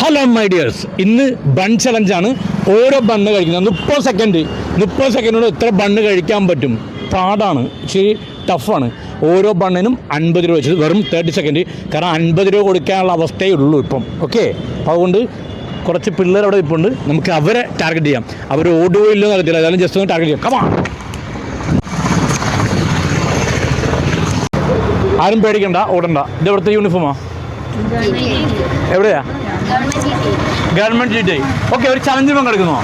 Hello my dears ഇന്ന് bun ചലഞ്ചാണ് ഓരോ ബണ്ണ് കഴിക്കുന്നത്. മുപ്പത് സെക്കൻഡ് മുപ്പത് സെക്കൻഡിനോട് എത്ര ബണ്ണ് കഴിക്കാൻ പറ്റും? പാടാണ്. ഇച്ചിരി ടഫാണ് ഓരോ ബണ്ണിനും അൻപത് രൂപ വെച്ചത് വെറും തേർട്ടി സെക്കൻഡ് കാരണം അൻപത് രൂപ കൊടുക്കാനുള്ള അവസ്ഥയേ ഉള്ളൂ ഇപ്പം. ഓക്കെ അതുകൊണ്ട് കുറച്ച് പിള്ളേർ അവിടെ ഇപ്പുണ്ട് നമുക്ക് അവരെ ടാർഗറ്റ് ചെയ്യാം. അവർ ഓടുകയോ ഇല്ലെന്ന് അറിയത്തില്ല ഏതായാലും ജസ്റ്റ് ഒന്ന് ടാർഗറ്റ് ചെയ്യാം. കമാ ആരും പേടിക്കണ്ട. ഓടണ്ട. ഇത് ഇവിടുത്തെ യൂണിഫോമാ എവിടെയാ? ഗവൺമെന്റ് ജി ടി ഓക്കെ ഒരു ചലഞ്ച് പങ്കെടുക്കുന്നു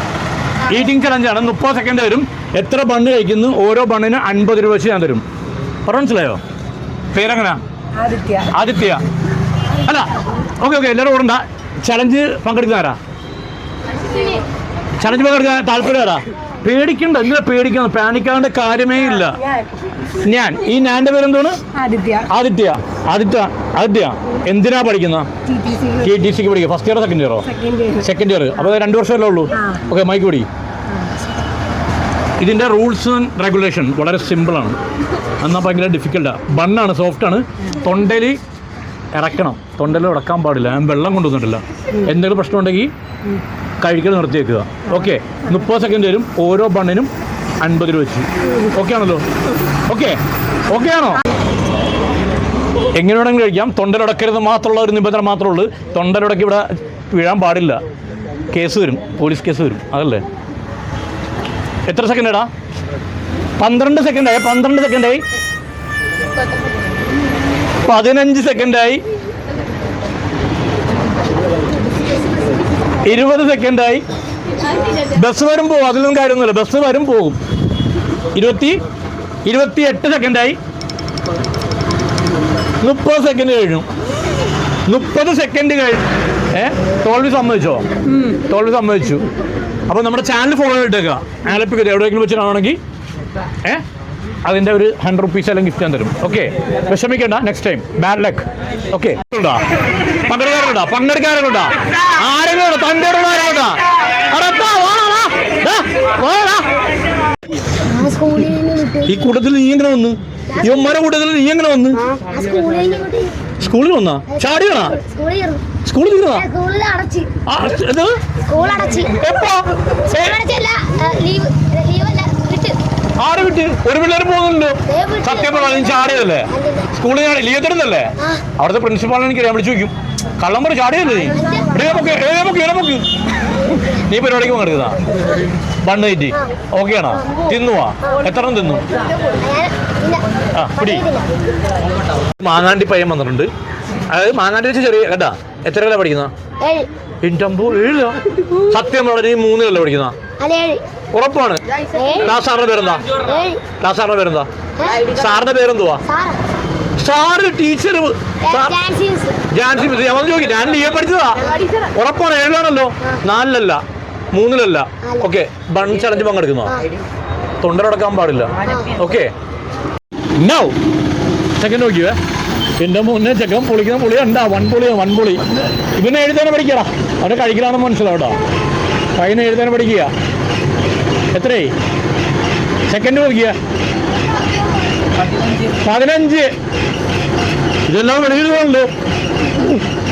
ഈറ്റിംഗ് ചലഞ്ചാണ് മുപ്പത് സെക്കൻഡ് വരും. എത്ര ബണ്ണ് കഴിക്കുന്നു? ഓരോ ബണ്ണിന് അൻപത് രൂപ വെച്ച് ഞാൻ തരും. പറഞ്ഞു മനസ്സിലായോ? പേരെങ്ങനാ? ആദിത്യ. ആദിത്യ. അല്ല ഓക്കെ ഓക്കെ എല്ലാവരും ഓടണ്ട. ചലഞ്ച് പങ്കെടുക്കുന്നവരാ ചലഞ്ച് പങ്കെടുക്കാൻ താല്പര്യം ആരാ? പേടിക്കണ്ട എന്തിനാ പേടിക്കണം? പാനിക്കാവേണ്ട കാര്യമേ ഇല്ല. ഞാൻ ഈ ഞാന്റെ പേരെന്താണ്? ആദിത്യ. ആദിത്യ. ആദിത്യ ആദിത്യ. എന്തിനാ പഠിക്കുന്ന? ടി ടി സിക്ക് പഠിക്കുക ഫസ്റ്റ് ഇയറോ സെക്കൻഡ് ഇയറോ സെക്കൻഡ് ഇയർ സെക്കൻഡ് ഇയർ അപ്പോൾ രണ്ട് വർഷമല്ലേ ഉള്ളൂ? ഓക്കെ മൈക്ക് പിടി. ഇതിന്റെ റൂൾസ് ആൻഡ് റെഗുലേഷൻ വളരെ സിമ്പിളാണ് എന്നാൽ ഭയങ്കര ഡിഫിക്കൽട്ടാണ് ബണ്ണാണ് സോഫ്റ്റാണ് തൊണ്ടയിൽ ഇറക്കണം. തൊണ്ടയിൽ ഉടക്കാൻ പാടില്ല. ഞാൻ വെള്ളം കൊണ്ടുവന്നിട്ടില്ല. എന്തെങ്കിലും പ്രശ്നം ഉണ്ടെങ്കിൽ കഴിക്കൽ നിർത്തി വെക്കുക ഓക്കെ മുപ്പത് സെക്കൻഡ് വരും. ഓരോ ബണ്ണിനും അൻപത് രൂപ വെച്ച്. ഓക്കെ ആണല്ലോ? ഓക്കെ ഓക്കെ ആണോ? എങ്ങനെ വേണമെങ്കിലും കഴിക്കാം. തൊണ്ടലുടക്കരുത് മാത്രമുള്ള ഒരു നിബന്ധന മാത്രമേ ഉള്ളൂ. തൊണ്ടലുടക്കി ഇവിടെ വീഴാൻ പാടില്ല. കേസ് വരും. പോലീസ് കേസ് വരും. അതല്ലേ? എത്ര സെക്കൻഡ് എടാ? പന്ത്രണ്ട് സെക്കൻഡായി പന്ത്രണ്ട് സെക്കൻഡായി പതിനഞ്ച് സെക്കൻഡായി ഇരുപത് സെക്കൻഡായി. ബസ് വരും പോകും. അതിലൊന്നും കാര്യമൊന്നുമില്ല. ബസ് വരും പോകും. ഇരുപത്തി ഇരുപത്തി എട്ട് സെക്കൻഡായി. മുപ്പത് സെക്കൻഡ് കഴിഞ്ഞു. മുപ്പത് സെക്കൻഡ് കഴിഞ്ഞു ഏ? തോൽവി സമ്മതിച്ചോ? തോൽവി സമ്മതിച്ചു. അപ്പോൾ നമ്മുടെ ചാനൽ ഫോളോ ചെയ്തിട്ടേക്കുക ആലപ്പിക്കരുത് എവിടെയെങ്കിലും വെച്ച് കാണുകയാണെങ്കിൽ ഏ? അതിന്റെ ഒരു ഹൺഡ്രഡ് റുപ്പീസ് അല്ലെങ്കിൽ ഗിഫ്റ്റ് ഞാൻ തരും. ഓക്കെ വിഷമിക്കണ്ട next time bad luck okay പങ്കെടുക്കാറുണ്ടോ പങ്കെടുക്കാറുണ്ടോ ആരെങ്കിലും? തന്റെ ആരെങ്കിലും ഈ കൂട്ടത്തിൽ നീ എങ്ങനെ വന്ന്? ഇവന്മാരെ കൂട്ടത്തിൽ നീ എങ്ങനെ വന്ന്? സ്കൂളിൽ നിന്ന് ചാടി സ്കൂളിൽ വന്നാ? ചാടിയാണോ സ്കൂളിൽ കയറും. സ്കൂളിൽ അടച്ചു സ്കൂളിൽ അടച്ച് ആ, ഇത് സ്കൂൾ അടച്ച് എപ്പോ സ്കൂൾ അടച്ചല്ല ലീവ് ലീവ് അല്ല വിട്ട് ആരെ വിട്ട് ഒരു പിള്ളേർ പോകുന്നുണ്ടോ. സത്യം പറഞ്ഞു നീ ചാടിയതല്ലേ? സ്കൂളിൽ തരുന്നല്ലേ ആ. അവിടുത്തെ പ്രിൻസിപ്പാളിനെ എനിക്ക് ഞാൻ വിളിച്ചു ചോദിക്കും. കള്ളം പറ ചാടിയല്ലേ നീ? നമുക്ക് എടേ നമുക്ക് നീ പരിപാടിക്ക് പങ്കെടുക്കുന്ന ബണ്ണ് തെറ്റി ഓക്കെ ആണോ? തിന്നുവാ? എത്ര തിന്നു? ആ പിടി. മാങ്ങാണ്ടി പയ്യൻ വന്നിട്ടുണ്ട്. അതായത് മാങ്ങാണ്ടി വെച്ച് ചെറിയ കേട്ടാ? എത്ര കല പഠിക്കുന്ന എന്റെ അമ്പോ ഏഴോ സത്യം പറഞ്ഞു നീ മൂന്ന് കിലോ പഠിക്കുന്ന അല്ല ഏഴ്. ഉറപ്പാണ്. സാറിന്റെ പേരെന്താ? ക്ലാസ് സാറിന്റെ പേരെന്താ? സാറിന്റെ പേരെന്തുവാ? Sir teacher Jancy miss. ഞാൻ ചോദിക്കും. ഞാൻ ലീവ് പഠിച്ചതാ? ഉറപ്പാണ്. ഏഴാണല്ലോ? നാലിലല്ല മൂന്നിലല്ല. ഓക്കെ. ബൺ ചലഞ്ച് പങ്കെടുക്കുന്ന? തൊണ്ടരടക്കാൻ പാടില്ല. ഓക്കെ. നൗ സെക്കൻഡ് നോക്കിയേ. എന്റെ മുന്നേ ചെക്കൻ പൊളിക്കുന്ന പൊളി ഉണ്ടാ വൺ പൊളി വൺ പൊളി ഇവനെ എഴുതാനെ പഠിക്കടാ. അവനെ കഴിക്കലാണെന്ന് മനസ്സിലാവട്ടോ പയ്യനെ എഴുതാനെ പഠിക്കുക. എത്രേ സെക്കൻഡ് നോക്കിയ? പതിനഞ്ച്. ഇതെല്ലാം വെളിയിലുണ്ട്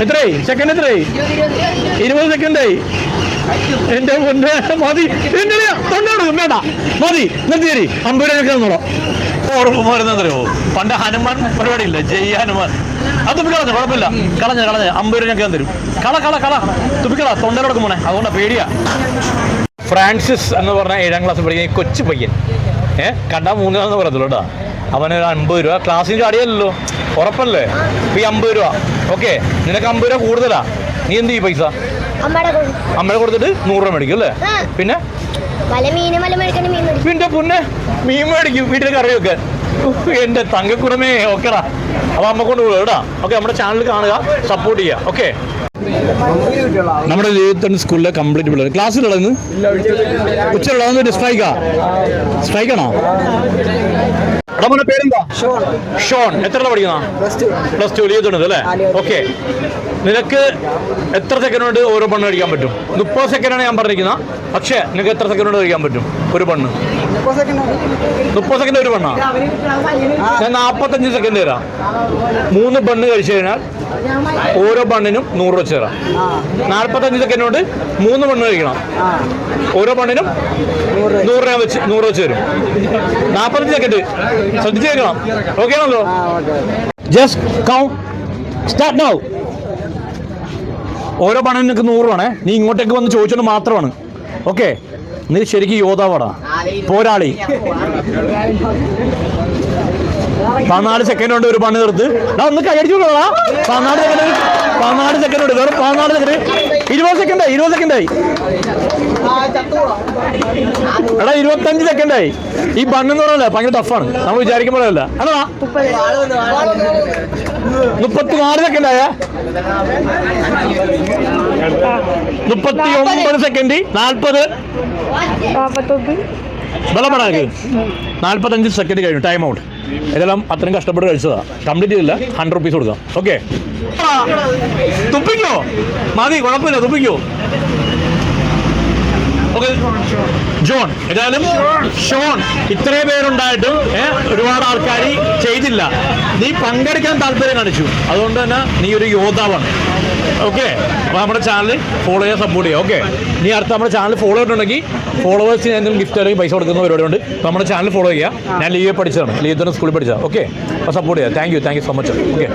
എത്രയായി? സെക്കൻഡ് എത്രയായി? ഇരുപത് സെക്കൻഡായി എന്റെ മുന്നേ മതി. എന്റെ തൊണ്ടോട് വേണ്ട. മതി. നിർത്തിയേരി അമ്പൂരൊക്കെ തന്നോളോ ഓർമ്മ പണ്ട് ഹനുമാൻ പരിപാടി ഇല്ല? ജയ് ഹനുമാൻ. അത് തുപ്പി കുഴപ്പമില്ല. കളഞ്ഞ കളഞ്ഞ. അമ്പൂരിനൊക്കെ തരും. കള കള കള. തുപ്പിക്കള തൊണ്ടരോടൊക്കെ പോണേ അതുകൊണ്ടാ പേടിയാ. ഫ്രാൻസിസ് എന്ന് പറഞ്ഞ ഏഴാം ക്ലാസ് പഠിക്കുന്ന ഈ കൊച്ചു പയ്യൻ. ഏഹ് കണ്ടാൽ മൂന്നാന്ന് പറയത്തുള്ളൂ കേട്ടോ. അവന് ഒരു അൻപത് രൂപ. ക്ലാസ്സിൽ ചാടിയല്ലോ ഉറപ്പല്ലേ? ഈ അമ്പത് രൂപ. ഓക്കെ. നിനക്ക് അമ്പത് രൂപ കൂടുതലാ? നീ എന്ത് ഈ പൈസ? അമ്മയുടെ കൊടു അമ്മയെ കൊടുത്തിട്ട് നൂറ് രൂപ മേടിക്കും അല്ലേ? പിന്നെ? പിന്നെ പുന്നെ? മീൻ മേടിക്കും. വീട്ടിൽ കറി വെക്കാൻ. എന്റെ തങ്കക്കുടമേ ഓക്കെടാ അപ്പൊ അമ്മ കൊണ്ട് കേട്ടാ. ഓക്കെ നമ്മുടെ ചാനൽ കാണുക സപ്പോർട്ട് ചെയ്യുക ഓക്കെ നമ്മുടെ ജീവിതത്തിന് സ്കൂളിലെ കംപ്ലീറ്റ് പിള്ളേർ ക്ലാസ്സിലുള്ളത് ഉച്ച സ്ട്രൈക്കാ സ്ട്രൈക്കാണോ എടാ പേരെന്താ? ഷോൺ. എത്ര പഠിക്കുന്ന? Plus two. ലീവ് അല്ലേ? ഓക്കെ നിനക്ക് എത്ര സെക്കൻഡ് കൊണ്ട് ഓരോ പണ്ണ് കഴിക്കാൻ പറ്റും? മുപ്പത് സെക്കൻഡാണ് ഞാൻ പറഞ്ഞിരിക്കുന്നത് പക്ഷേ നിനക്ക് എത്ര സെക്കൻഡ് കൊണ്ട് കഴിക്കാൻ പറ്റും ഒരു പണ്ണ്? മുപ്പത് സെക്കൻഡ് ഒരു പണ്ണാ? ഞാൻ നാൽപ്പത്തഞ്ച് സെക്കൻഡ് തരാം. മൂന്ന് ബണ്ണ് കഴിച്ചു കഴിഞ്ഞാൽ ഓരോ ബണ്ണിനും നൂറ് വെച്ച് തരാം നാൽപ്പത്തഞ്ച് സെക്കൻഡ് കൊണ്ട് മൂന്ന് ബണ്ണ് കഴിക്കണം. ഓരോ ബണ്ണിനും നൂറ് രൂപ. വെച്ച് നൂറ് വെച്ച് തരും നാൽപ്പത്തഞ്ച് സെക്കൻഡ് ശ്രദ്ധിച്ച് കേൾക്കണം ഓക്കെ ആണല്ലോ ജസ്റ്റ് കൗണ്ട് സ്റ്റാർട്ട് നൗ ഓരോ പണം നിനക്ക് നൂറ് വേണേ നീ ഇങ്ങോട്ടേക്ക് വന്ന് ചോദിച്ചോണ്ട് മാത്രമാണ്. ഓക്കെ നീ ശരിക്കും യോദ്ധാവാടാ. പോരാളി. പതിനാല് സെക്കൻഡ് കൊണ്ട് ഒരു പണി നിർത്ത്. ഒന്ന് കൈയടിച്ചു വിടാ പതിനാല് സെക്കൻഡ് പതിനാല് സെക്കൻഡ് ഉണ്ട് വെറും പതിനാല് സെക്കൻഡ് ഇരുപത് സെക്കൻഡായി ഇരുപത് സെക്കൻഡായി എടാ ഇരുപത്തഞ്ച് സെക്കൻഡായി ഈ ബണ്ണെന്ന് പറഞ്ഞല്ലേ ഭയങ്കര ടഫാണ് നമ്മൾ വിചാരിക്കുമ്പോഴല്ല അതാ. മുപ്പത്തിനാല് സെക്കൻഡായ മുപ്പത്തി ഒമ്പത് സെക്കൻഡ് നാൽപ്പത് വെള്ളപ്പെടാക്ക് നാൽപ്പത്തഞ്ച് സെക്കൻഡ് കഴിഞ്ഞു. ടൈം ഔട്ട് ഇതെല്ലാം അത്രയും കഷ്ടപ്പെട്ട് കഴിച്ചതാ. കംപ്ലീറ്റ് ചെയ്തില്ല. ഹൺഡ്രഡ് റുപ്പീസ് കൊടുക്കാം. ഓക്കെ തുപ്പിക്കോ? മതി കുഴപ്പമില്ല. തുപ്പിക്കോ? ജോൺ ഏതായാലും ഷോൺ ഇത്രയും പേരുണ്ടായിട്ടും ഒരുപാട് ആൾക്കാർ ചെയ്തില്ല. നീ പങ്കെടുക്കാൻ താല്പര്യം കാണിച്ചു. അതുകൊണ്ട് തന്നെ നീ ഒരു യോദ്ധാവാണ്. ഓക്കെ അപ്പോൾ നമ്മുടെ ചാനൽ ഫോളോ ചെയ്യാൻ സപ്പോർട്ട് ചെയ്യാം ഓക്കെ ഇനി അടുത്ത നമ്മുടെ ചാനൽ ഫോളോ ചെയ്തിട്ടുണ്ടെങ്കിൽ ഫോളോവേഴ്സിന് എന്തെങ്കിലും ഗിഫ്റ്റ് അല്ലെങ്കിൽ പൈസ കൊടുക്കുന്ന പരിപാടിയുണ്ട് അപ്പോൾ നമ്മുടെ ചാനൽ ഫോളോ ചെയ്യുക. ഞാൻ ലീവ് പഠിച്ചതാണ്. ലീവ് തന്നെ സ്കൂളിൽ പഠിച്ചതാണ്. ഓക്കെ അപ്പോൾ സപ്പോർട്ട് ചെയ്യാം thank you thank you so much okay